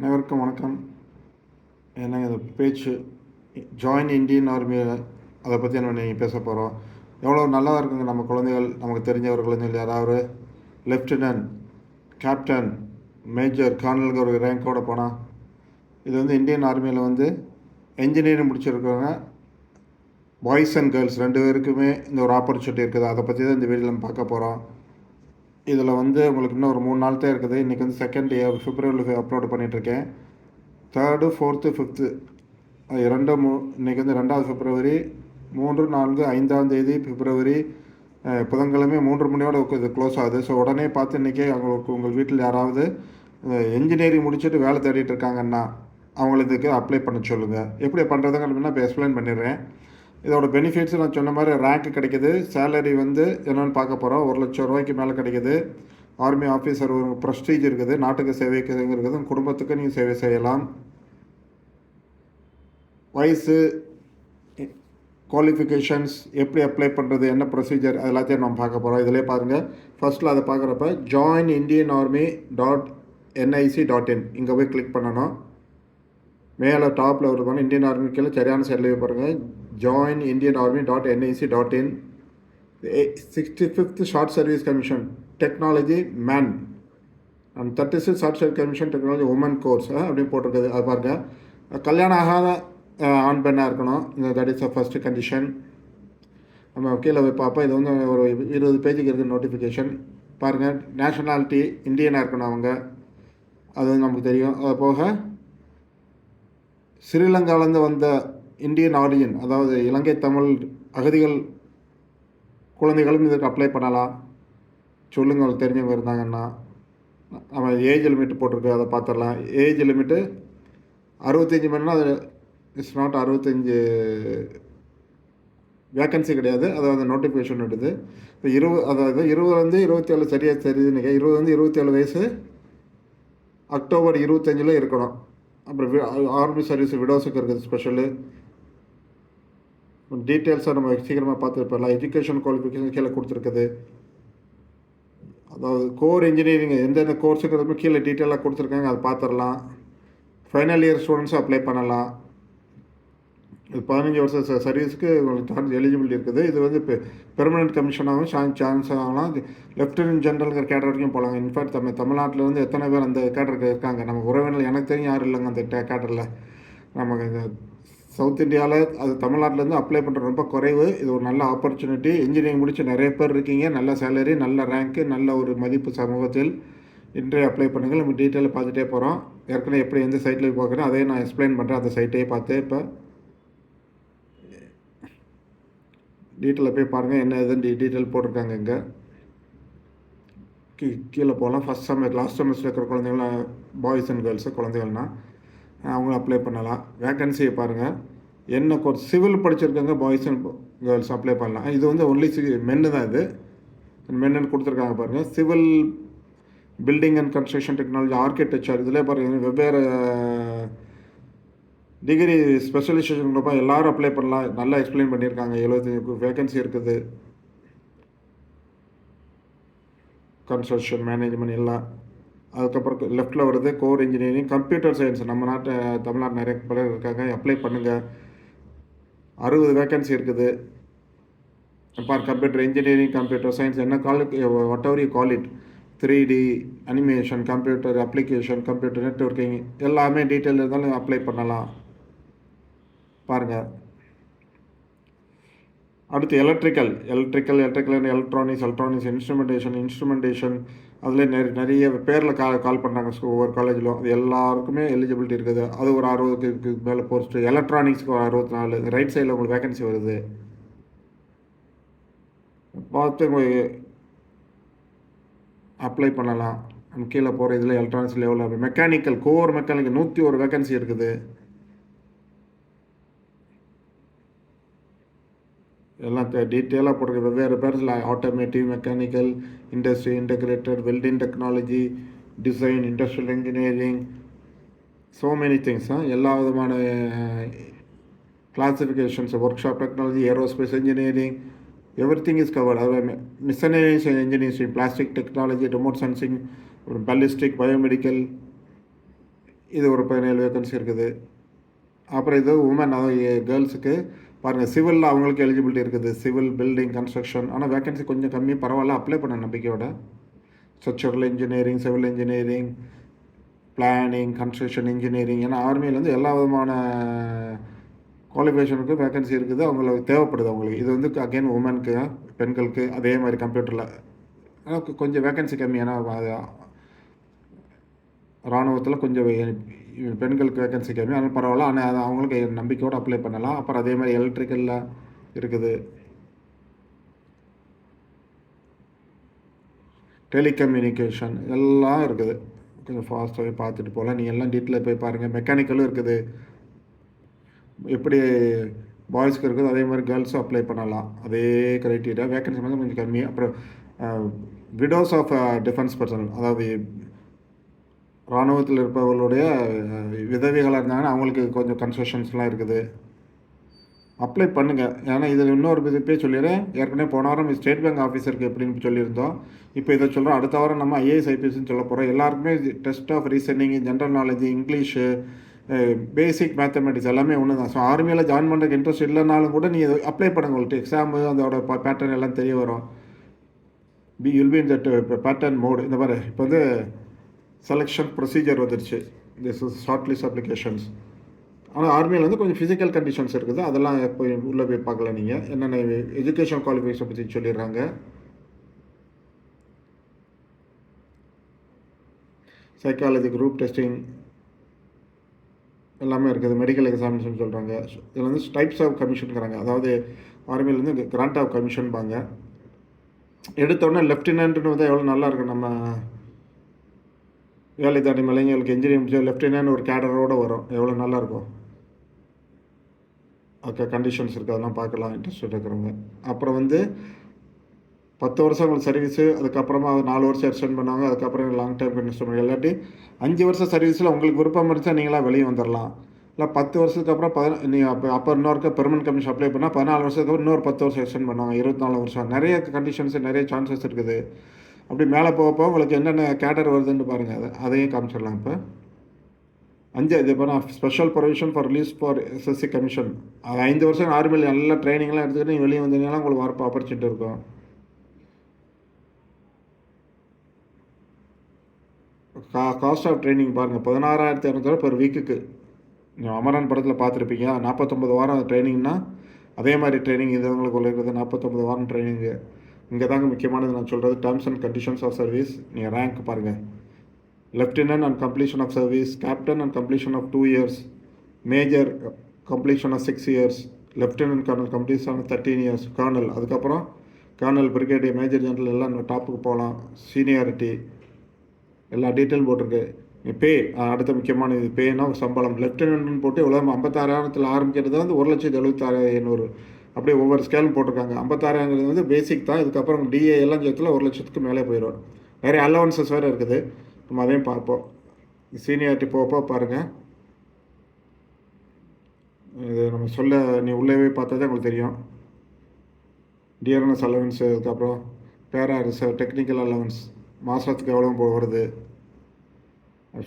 அனைவருக்கும் வணக்கம். என்னங்க இந்த பேச்சு? ஜாயின் இந்தியன் ஆர்மி அதை பற்றி நம்ம நீங்கள் பேச போகிறோம் எவ்வளோ நல்லா இருக்குங்க நம்ம குழந்தைகள் நமக்கு தெரிஞ்சவர் குழந்தைகள் யாராவது? லெஃப்டினன்ட் கேப்டன் மேஜர் கார்னலுக்கு ஒரு ரேங்கோட போனால் இது வந்து இந்தியன் ஆர்மியில் வந்து என்ஜினியரிங் முடிச்சிருக்கவங்க பாய்ஸ் அண்ட் கேர்ள்ஸ் ரெண்டு பேருக்குமே இந்த ஒரு ஆப்பர்ச்சுனிட்டி இருக்குது. அதை பற்றி தான் இந்த வீடியோவில் நம்ம பார்க்க போகிறோம் இதில் வந்து உங்களுக்கு இன்னும் ஒரு மூணு நாள் தான் இருக்குது. இன்றைக்கி வந்து செகண்ட் டே பிப்ரவரியில் அப்லோட் பண்ணிகிட்ருக்கேன் தேர்டு ஃபோர்த்து ஃபிஃப்த்து ரெண்டு மூ இன்றைக்கி வந்து ரெண்டாவது ஃபிப்ரவரி மூன்று நான்கு ஐந்தாம் தேதி பிப்ரவரி புதன்கிழமை மூன்று மணியோட இது க்ளோஸ் ஆகுது. ஸோ உடனே பார்த்து இன்றைக்கி அவங்களுக்கு உங்கள் வீட்டில் யாராவது இன்ஜினியரிங் முடிச்சுட்டு வேலை தேடிட்டு இருக்காங்கன்னா அவங்களுக்கு இதுக்கு அப்ளை பண்ண சொல்லுங்கள் எப்படி பண்ணுறதுங்க நான் இப்போ எக்ஸ்பிளைன் பண்ணிடுறேன். இதோட பெனிஃபிட்ஸ் நான் சொன்ன மாதிரி ரேங்க் கிடைக்குது. சேலரி வந்து என்னென்னு பார்க்க போகிறோம் ஒரு லட்சம் ரூபாய்க்கு மேலே கிடைக்கிது. ஆர்மி ஆஃபீஸர் ஒரு ப்ரெஸ்டீஜ் இருக்குது. நாட்டுக்கு சேவைக்கு இருக்குது குடும்பத்துக்கு நீங்கள் சேவை செய்யலாம். வயசு குவாலிஃபிகேஷன்ஸ் எப்படி அப்ளை பண்ணுறது என்ன ப்ரொசீஜர் அது எல்லாத்தையும் நம்ம பார்க்க போகிறோம் இதிலே பாருங்கள் ஃபஸ்ட்டில் அதை பார்க்குறப்ப join Indian army dot NIC dot in இங்கே போய் கிளிக் பண்ணணும். மேலே டாப்பில் இருக்கணும் இந்தியன் ஆர்மி கீழே சரியான சைடில் பாருங்கள் join Indian army dot NIC dot in sixty fifth short service commission technology men and thirty six short service commission technology women course அப்படின்னு போட்டிருக்குது அது பாருங்கள் கல்யாணம் ஆகாத ஆண் பெண்ணாக இருக்கணும். இந்த that is a first condition நம்ம கீழே போய் பார்ப்போம். இது வந்து ஒரு இருபது பேஜுக்கு இருக்குது நோட்டிஃபிகேஷன் பாருங்கள் நேஷனாலிட்டி இந்தியனாக இருக்கணும் அவங்க. அது வந்து நமக்கு தெரியும். அது போக ஸ்ரீலங்காவிலேருந்து வந்த இந்தியன் ஆரிஜின் அதாவது இலங்கை தமிழ் அகதிகள் குழந்தைகளும் இதற்கு அப்ளை பண்ணலாம் சொல்லுங்கள் தெரிஞ்சவங்க இருந்தாங்கன்னா. நம்ம ஏஜ் லிமிட் போட்டிருக்கு அதை பார்த்துடலாம். ஏஜ் லிமிட்டு அறுபத்தஞ்சி மணினா அது இட்ஸ் நாட் அறுபத்தஞ்சி வேக்கன்சி கிடையாது. அதாவது நோட்டிஃபிகேஷன் விடுது. இப்போ இருபது அதாவது இருபதுலேருந்து இருபத்தேழு சரியாக தெரியுதுன்னு இருபதுலேருந்து இருபத்தேழு வயசு அக்டோபர் இருபத்தஞ்சில் இருக்கணும். அப்புறம் ஆர்மி சர்வீஸ் விடோஸுக்கு இருக்குது ஸ்பெஷலு டீட்டெயில்ஸாக நம்ம சீக்கிரமாக பார்த்துருப்போம்லாம் எஜுகேஷன் குவாலிஃபிகேஷன் கீழே கொடுத்துருக்குது. அதாவது கோர் இன்ஜினியரிங் எந்தெந்த கோர்ஸுங்கிறதுமே கீழே டீட்டெயிலாக கொடுத்துருக்காங்க. அதை பார்த்துடலாம். ஃபைனல் இயர் ஸ்டூடெண்ட்ஸும் அப்ளை பண்ணலாம். இது பதினஞ்சு வருஷம் ச- சர்வீஸ்க்கு உங்களுக்கு சான்ஸ் எலிஜிபிலிட்டி இருக்குது. இது வந்து இப்போ பெர்மனன்ட் கமிஷனாகவும் சான்ஸ் சான்ஸ் ஆகலாம். லெஃப்டினன்ட் ஜென்ரலுங்கிற கேடர் வரைக்கும் போகலாம். இன்ஃபேக்ட் தமிழ் தமிழ்நாட்டில் வந்து எத்தனை பேர் அந்த கேடருக்கு இருக்காங்க? நம்ம உறவினர் எனக்கு தெரியும் யாரும் இல்லைங்க அந்த கேடரில் நமக்கு இந்த சவுத் இந்தியாவில் அது தமிழ்நாட்டிலேருந்து அப்ளை பண்ணுற ரொம்ப குறைவு. இது ஒரு நல்ல ஆப்பர்ச்சுனிட்டி இன்ஜினியரிங் முடிச்சு நிறைய பேர் இருக்கீங்க. நல்ல சேலரி நல்ல ரேங்க்கு நல்ல ஒரு மதிப்பு சமூகத்தில் இன்றைய அப்ளை பண்ணுங்கள். நம்ம டீட்டெயில் பார்த்துட்டே போகிறோம் ஏற்கனவே எப்படி எந்த சைட்டில் பார்க்குறோம் அதையும் நான் எக்ஸ்பிளைன் பண்ணுறேன் அந்த சைட்டையே பார்த்து இப்போ டீட்டெயிலில் போய் பாருங்கள் என்ன எதுன்னு டீட்டெயில் போட்டிருக்காங்க இங்கே. கீ கீழே போகலாம் ஃபஸ்ட் செமஸ்டர் லாஸ்ட் செமஸ்டர் இருக்கிற குழந்தைங்களாம் பாய்ஸ் அண்ட் கேர்ள்ஸு குழந்தைகள்னால் அவங்களும் அப்ளை பண்ணலாம். வேக்கன்சியை பாருங்கள் என்ன கோர்ஸ் சிவில் படிச்சிருக்காங்க பாய்ஸ் அண்ட் கேர்ள்ஸ் அப்ளை பண்ணலாம். இது வந்து ஒன்லி சி மென்னு தான் இது. மென்னு கொடுத்துருக்காங்க பாருங்கள் civil building and construction technology architecture இதில் பாருங்கள் வெவ்வேறு டிகிரி ஸ்பெஷலைசேஷன் குரூப்பாக எல்லோரும் அப்ளை பண்ணலாம். நல்லா எக்ஸ்பிளைன் பண்ணியிருக்காங்க. எழுபத்தஞ்சு வேகன்சி இருக்குது. கன்ஸ்ட்ரக்ஷன் மேனேஜ்மெண்ட் எல்லாம். அதுக்கப்புறம் லெஃப்ட்டில் வருது. கோர் இன்ஜினியரிங் கம்ப்யூட்டர் சயின்ஸ் நம்ம நாட்டு தமிழ்நாடு நிறைய பேர் இருக்காங்க. அப்ளை பண்ணுங்கள் அறுபது வேக்கன்சி இருக்குது. For computer engineering computer science என்ன call whatever you call it three D animation computer application computer networking எல்லாமே டீட்டெயில் இருந்தாலும் அப்ளை பண்ணலாம். பாருங்கள் அடுத்து electrical electrical electrical and electronics electronics instrumentation instrumentation அதில் நிறைய நிறைய பேரில் கா கால் பண்ணுறாங்க ஒவ்வொரு காலேஜிலும் அது எல்லாருக்குமே எலிஜிபிலிட்டி இருக்குது. அது ஒரு அறுபதுக்கு மேலே போஸ்ட்டு எலக்ட்ரானிக்ஸ்க்கு ஒரு அறுபத்தி நாலு ரைட் சைடில் உங்களுக்கு வேகன்சி வருது. பார்த்து அப்ளை பண்ணலாம். நம்ம கீழே போகிற இதில் எலக்ட்ரானிக்ஸ் லெவலில் மெக்கானிக்கல் கோர் மெக்கானிக்கல் நூற்றி ஒரு வேகன்சி இருக்குது. எல்லாம் டீட்டெயிலாக போட்டிருக்கு. வெவ்வேறு பேர்ஸில் automotive mechanical industry integrated welding technology design industrial engineering so many things எல்லா விதமான classifications workshop technology aerospace engineering everything is covered அதாவது machineries engineering plastic technology remote sensing ballistic biomedical இது ஒரு பதினேழு வேக்கன்சி இருக்குது. அப்புறம் இது உமன் அதாவது eh, கேர்ள்ஸுக்கு பாருங்கள் சிவிலில் அவங்களுக்கு எலிஜிபிலிட்டி இருக்குது. சிவில் பில்டிங் கன்ஸ்ட்ரக்ஷன் ஆனால் வேகன்சி கொஞ்சம் கம்மி. பரவாயில்ல அப்ளை பண்ண நம்பிக்கையோட. Structural engineering civil engineering planning construction engineering ஏன்னா ஆர்மியிலேருந்து எல்லா விதமான குவாலிஃபிகேஷனுக்கு வேகன்சி இருக்குது. அவங்களுக்கு தேவைப்படுது அவங்களுக்கு. இது வந்து அகைன் உமனுக்கு பெண்களுக்கு அதே மாதிரி கம்ப்யூட்டரில் ஆனால் கொஞ்சம் வேகன்சி கம்மி ஏன்னா இராணுவத்தில் கொஞ்சம் பெண்களுக்கு வேகன்சி கம்மி. ஆனால் பரவாயில்ல. ஆனால் அது அவங்களுக்கு நம்பிக்கையோடு அப்ளை பண்ணலாம். அப்புறம் அதே மாதிரி எலக்ட்ரிக்கலில் இருக்குது. டெலிகம்யூனிகேஷன் எல்லாம் இருக்குது. கொஞ்சம் ஃபாஸ்ட்டாகவே பார்த்துட்டு போகலாம் நீங்கள் எல்லாம் டீட்டெயிலாக போய் பாருங்கள் மெக்கானிக்கலும் இருக்குது. எப்படி பாய்ஸ்க்கு இருக்குது அதே மாதிரி கேர்ள்ஸும் அப்ளை பண்ணலாம். அதே க்ரைட்டீரியா வேகன்சி வந்து கொஞ்சம் கம்மி. அப்புறம் விடோஸ் ஆஃப் டிஃபென்ஸ் பர்சன் அதாவது இராணுவத்தில் இருப்பவர்களுடைய விதவிகளாக இருந்தாங்கன்னா அவங்களுக்கு கொஞ்சம் கன்செஷன்ஸ்லாம் இருக்குது. அப்ளை பண்ணுங்கள் ஏன்னா இதில் இன்னொரு விதப்பே சொல்லிடுறேன். ஏற்கனவே போன வாரம் ஸ்டேட் பேங்க் ஆஃபீஸருக்கு எப்படின்னு சொல்லியிருந்தோம். இப்போ இதை சொல்கிறோம் அடுத்த வாரம் நம்ம ஐஏஎஸ் ஐபிஎஸ்ன்னு சொல்ல போகிறோம் எல்லாருக்குமே test of reasoning general knowledge English basic mathematics எல்லாமே ஒன்று தான் ஸோ ஆர்மியில் ஜாயின் பண்ணுறதுக்கு இன்ட்ரெஸ்ட் இல்லைனாலும் கூட நீ அப்ளை பண்ணுங்க உங்களுக்கு எக்ஸாமு அதோட பேட்டர்ன் எல்லாம் தெரிய வரும். B you'll be in that pattern mode இந்த மாதிரி இப்போ வந்து செலெக்ஷன் ப்ரொசீஜர் வந்துருச்சு. This is shortlist applications ஆனால் ஆர்மியில் வந்து கொஞ்சம் ஃபிசிக்கல் கண்டிஷன்ஸ் இருக்குது. அதெல்லாம் எப்போ உள்ளே போய் பார்க்கல நீங்கள் என்னென்ன எஜுகேஷன் குவாலிஃபிகேஷன் பற்றி சொல்லிடுறாங்க. சைக்காலஜி குரூப் டெஸ்டிங் எல்லாமே இருக்குது. மெடிக்கல் எக்ஸாமினேஷன் சொல்கிறாங்க இதில் வந்து டைப்ஸ் ஆஃப் கமிஷனுங்கிறாங்க அதாவது ஆர்மியிலேருந்து கிராண்ட் ஆஃப் கமிஷன்பாங்க எடுத்தோடனே லெஃப்டினன்ட்னு வந்து எவ்வளோ நல்லா இருக்கும் நம்ம வேலை தாண்டி இளைஞர்களுக்கு இன்ஜினியரிங் முடிச்ச லெஃப்டினன்ட் ஒரு கேடரோடு வரும். எவ்வளோ நல்லா இருக்கும்? அக்கா கண்டிஷன்ஸ் இருக்குது அதெல்லாம் பார்க்கலாம் இன்ட்ரெஸ்ட் இருக்கிறவங்க. அப்புறம் வந்து பத்து வருஷம் உங்களுக்கு சர்வீஸு அதுக்கப்புறமா நாலு வருஷம் எக்ஸ்டெண்ட் பண்ணுவாங்க அதுக்கப்புறம் லாங் டைம் கண்டிஷன் பண்ணுவாங்க இல்லாட்டி அஞ்சு வருஷம் சர்வீஸில் உங்களுக்கு விருப்பம் இருந்துச்சா நீங்களாம் வெளியே வந்துடலாம் இல்லை பத்து வருஷத்துக்கு அப்புறம் பத நீங்கள் அப்போ அப்போ இன்னொரு பெர்மனன்ட் கமிஷன் அப்ளை பண்ணால் பதினாலு வருஷத்துக்கு அப்புறம் இன்னொரு பத்து வருஷம் எக்ஸ்டெண்ட் பண்ணுவாங்க இருபத்தி நாலு வருஷம். நிறைய கண்டிஷன்ஸ் நிறைய சான்சஸ் இருக்குது. அப்படி மேலே போக போக உங்களுக்கு என்னென்ன கேட்டர் வருதுன்னு பாருங்கள் அதை அதையும் காமிச்சிடலாம் இப்போ. அஞ்சு இது இப்போ நான் special provision for release for SSC commission அது ஐந்து வருஷம் ஆர்மியில் நல்ல ட்ரைனிங்லாம் எடுத்துக்கிட்டு நீங்கள் வெளியே வந்தீங்கன்னா உங்களுக்கு வரப்போ ஆப்பர்ச்சுனிட்டி இருக்கும். கா காஸ்ட் ஆஃப் ட்ரைனிங் பாருங்கள் பதினாறாயிரத்தி இரநூறுவா பெர் வீக்குக்கு நீங்கள் அமரன் படத்தில் பார்த்துருப்பீங்க. நாற்பத்தொம்பது வாரம் ட்ரைனிங்னா அதே மாதிரி ட்ரைனிங் இது உங்களுக்கு உள்ளது நாற்பத்தொம்பது வாரம் ட்ரைனிங்கு இங்கே தாங்க முக்கியமானது. நான் சொல்கிறது terms and conditions of service நீங்கள் ரேங்க் பாருங்கள் lieutenant and completion of service captain and completion of two years major completion of six years lieutenant colonel completion of thirteen years colonel அதுக்கப்புறம் கர்னல் பிரிகேடியர் மேஜர் ஜெனரல் எல்லாம் நம்ம டாப்புக்கு போகலாம். Seniority எல்லா detail போட்டிருக்கு. பே அடுத்த முக்கியமான இது பேனா சம்பளம். லெஃப்டினன்ட்னு போட்டு இவ்வளோ ஐம்பத்தாறாயிரத்தில் ஆரம்பிக்கிறது வந்து ஒரு லட்சத்து எழுபத்தாறு எண்ணூறு அப்படியே ஒவ்வொரு ஸ்கேலும் போட்டிருக்காங்க. ஐம்பத்தாறாயிரங்கிறது வந்து பேசிக் தான். இதுக்கப்புறம் டிஏ எல்லாம் சேர்த்துல ஒரு லட்சத்துக்கு மேலே போயிடும். நிறைய அலவன்சஸ் வேறு இருக்குது. நம்ம அதையும் பார்ப்போம். சீனியாரிட்டி போக பாருங்கள் இது நம்ம சொல்ல நீ உள்ளவே பார்த்தா தான் உங்களுக்கு தெரியும். டியர்னஸ் அலவன்ஸ் அதுக்கப்புறம் பேரா ரிசர்வ் டெக்னிக்கல் அலவன்ஸ் மாதத்துக்கு எவ்வளோ போகிறது வருது?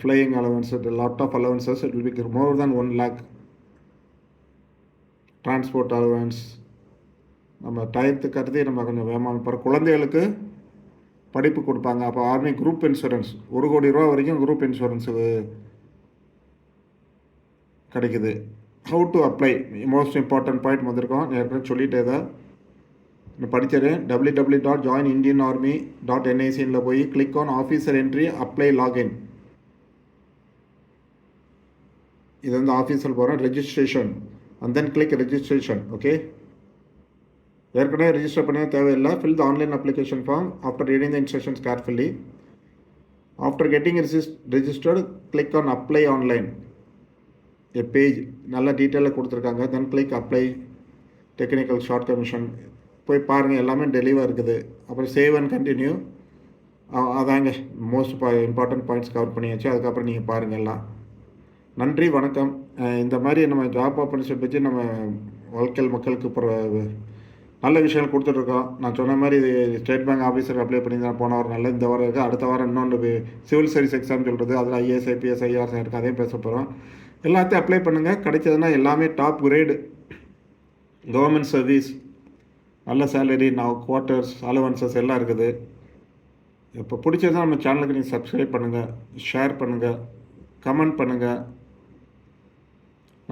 Flying allowance lot of allowances it will be more than one lakh transport allowance நம்ம டயத்துக்கு கருதி நம்ம கொஞ்சம் வேகமாக போகிறோம் குழந்தைகளுக்கு படிப்பு கொடுப்பாங்க. அப்போ ஆர்மி குரூப் இன்சூரன்ஸ் ஒரு கோடி ரூபா வரைக்கும் குரூப் இன்சூரன்ஸு கிடைக்குது. How to apply most important point வந்திருக்கோம். ஏற்கனவே சொல்லிட்டே தான் நான் படித்தேன் W W dot join Indian army dot என்ஐசியில் போய் click on officer entry apply login இது வந்து ஆஃபீஸில் போகிறேன் registration and then click registration okay ஏற்கனவே ரெஜிஸ்டர் பண்ண தேவையில்லை. Fill the online application form after reading the instructions carefully after getting registered click on apply online a page நல்ல டீட்டெயிலாக கொடுத்துருக்காங்க. Then click apply technical short commission போய் பாருங்கள் எல்லாமே டெலிவாக இருக்குது. அப்புறம் சேவ் அண்ட் கண்டினியூ அதாங்க மோஸ்ட் இம்பார்ட்டன்ட் பாயிண்ட்ஸ் கவர் பண்ணியாச்சு. அதுக்கப்புறம் நீங்கள் பாருங்கள் எல்லாம். நன்றி வணக்கம். இந்த மாதிரி நம்ம ஜாப் ஆப்பர்ச்சுனிட்டி பற்றி நம்ம வாழ்க்கையில் மக்களுக்கு நல்ல விஷயங்கள் கொடுத்துட்ருக்கோம். நான் சொன்ன மாதிரி இது ஸ்டேட் பேங்க் ஆஃபீஸர் அப்ளை பண்ணி தான் போன வாரம் நல்ல இந்த வாரம் இருக்குது அடுத்த வாரம் இன்னொன்று சிவில் சர்வீஸ் எக்ஸாம் சொல்கிறது அதில் ஐஏஎஸ் ஐபிஎஸ் ஐஆர்எஸ் இருக்குது அதையும் பேச போகிறோம் எல்லாத்தையும் அப்ளை பண்ணுங்கள் கிடைச்சதுன்னா எல்லாமே டாப் கிரேடு கவர்மெண்ட் சர்வீஸ் நல்ல சேலரி நான் குவார்ட்டர்ஸ் அலவன்சஸ் எல்லாம் இருக்குது. இப்போ பிடிச்சதுன்னா நம்ம சேனலுக்கு நீங்கள் சப்ஸ்கிரைப் பண்ணுங்கள் ஷேர் பண்ணுங்கள் கமெண்ட் பண்ணுங்கள்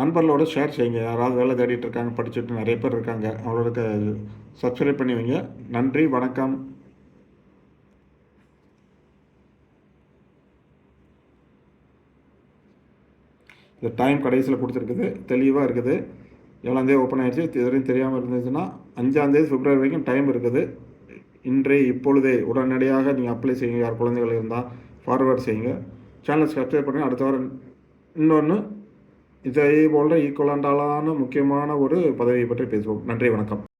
நண்பர்களோட ஷேர் செய்யுங்க. யாராவது வேலை தேடிட்டு இருக்காங்க படிச்சுட்டு நிறைய பேர் இருக்காங்க அவங்களுக்கு சப்ஸ்கிரைப் பண்ணி வைங்க. நன்றி வணக்கம். இந்த டைம் கடைசியில் கொடுத்துருக்குது. தெளிவாக இருக்குது. ஏழாந்தேதி ஓப்பன் ஆயிடுச்சு. இது தெரியாமல் இருந்துச்சுன்னா அஞ்சாந்தேதி பிப்ரவரி வரைக்கும் டைம் இருக்குது. இன்றைய இப்பொழுதே உடனடியாக நீங்கள் அப்ளை செய்யுங்க. யார் குழந்தைகள் இருந்தால் ஃபார்வேர்ட் செய்யுங்க. சேனலை சப்ஸ்கிரைப் பண்ணி அடுத்த வாரம் இன்னொன்று இதே போன்ற ஈக்குவலண்டாலான முக்கியமான ஒரு பதவியை பற்றி பேசுவோம். நன்றி வணக்கம்.